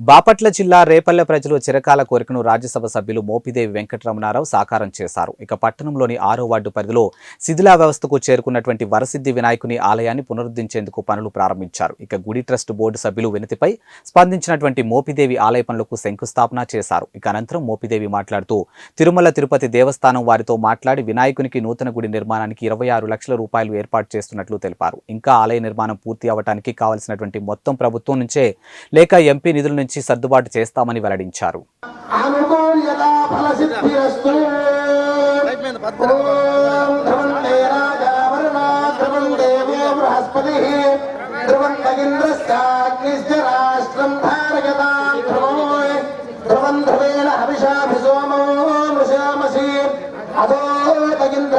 బాపట్ల జిల్లా రేపల్లె ప్రజలు చిరకాల కోరికను రాజ్యసభ సభ్యులు మోపిదేవి వెంకటరమణారావు సాకారం చేశారు. ఇక పట్టణంలోని ఆరో వార్డు పరిధిలో శిథిలా వ్యవస్థకు చేరుకున్నటువంటి వరసిద్ధి వినాయకుని ఆలయాన్ని పునరుద్ధరించేందుకు పనులు ప్రారంభించారు. ఇక గుడి ట్రస్ట్ బోర్డు సభ్యులు వినతిపై స్పందించినటువంటి మోపిదేవి ఆలయ పనులకు శంకుస్థాపన చేశారు. ఇక అనంతరం మోపిదేవి మాట్లాడుతూ తిరుమల తిరుపతి దేవస్థానం వారితో మాట్లాడి వినాయకునికి నూతన గుడి నిర్మాణానికి ఇరవై ఆరు లక్షల రూపాయలు ఏర్పాటు చేస్తున్నట్లు తెలిపారు. ఇంకా ఆలయ నిర్మాణం పూర్తి అవడానికి కావలసినటువంటి మొత్తం ప్రభుత్వం నుంచే లేక ఎంపీ నిధుల నుంచి సర్దుబాటు చేస్తామని వెల్లడించారు. అనుకూల్యతా ఫలసిద్ధిరస్తు ఓం ధ్రువంతే రాజావరుణా ధ్రువం దేవో అదో తగింద్ర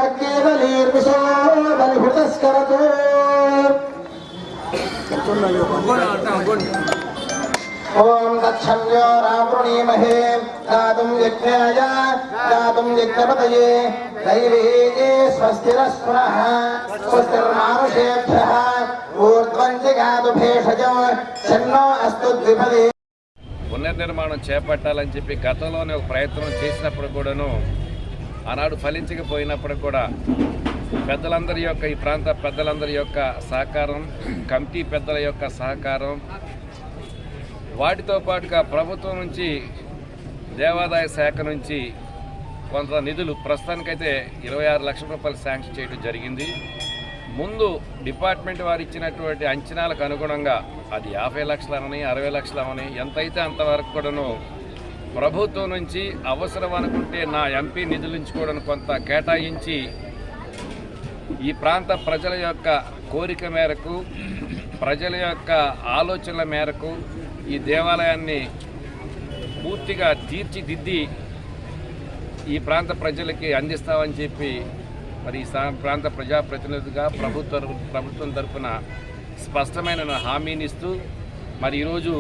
ఓం తచ్చన్యో రావృణీమహే దాతుం యజ్ఞాయ దాతుం యజ్ఞపతయే దైవీ స్వస్తిరస్పునః స్వస్తిర్మానుషేభ్యः ఊర్ధ్వం జగాదు భేషజం చిన్నో అస్తు ద్విపదే పునర్నిర్మాణం చేపట్టాలని చెప్పి గతంలోనే ఒక ప్రయత్నం చేసినప్పుడు కూడాను ఆనాడు ఫలించకపోయినప్పుడు కూడా పెద్దలందరి యొక్క ఈ ప్రాంత పెద్దలందరి యొక్క సహకారం కమిటీ పెద్దల యొక్క సహకారం వాటితో పాటుగా ప్రభుత్వం నుంచి దేవాదాయ శాఖ నుంచి కొంత నిధులు ప్రస్తుతానికైతే ఇరవై ఆరు లక్షల రూపాయలు శాంక్షన్ చేయడం జరిగింది. ముందు డిపార్ట్మెంట్ వారు ఇచ్చినటువంటి అంచనాలకు అనుగుణంగా అది యాభై లక్షలమని అరవై లక్షలమని ఎంతైతే అంతవరకు కూడాను ప్రభుత్వం నుంచి అవసరం అనుకుంటే నా ఎంపీ నిధుల నుంచి కూడా కొంత కేటాయించి ఈ ప్రాంత ప్రజల యొక్క కోరిక మేరకు ప్రజల యొక్క ఆలోచనల మేరకు ఈ దేవాలయాన్ని పూర్తిగా తీర్చిదిద్ది ఈ ప్రాంత ప్రజలకి అందిస్తామని చెప్పి మరి ఈ ప్రాంత ప్రజాప్రతినిధులుగా ప్రభుత్వ ప్రభుత్వం తరఫున స్పష్టమైన హామీని ఇస్తూ మరి ఈరోజు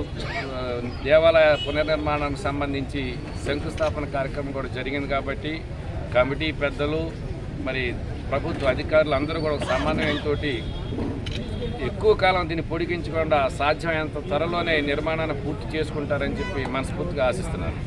దేవాలయ పునర్నిర్మాణానికి సంబంధించి శంకుస్థాపన కార్యక్రమం కూడా జరిగింది కాబట్టి కమిటీ పెద్దలు మరి ప్రభుత్వ అధికారులు అందరూ కూడా ఒక సమన్వయంతో ఎక్కువ కాలం దీన్ని పొడిగించకుండా సాధ్యమైనంత త్వరలోనే నిర్మాణాన్ని పూర్తి చేసుకుంటారని చెప్పి మనస్ఫూర్తిగా ఆశిస్తున్నాను.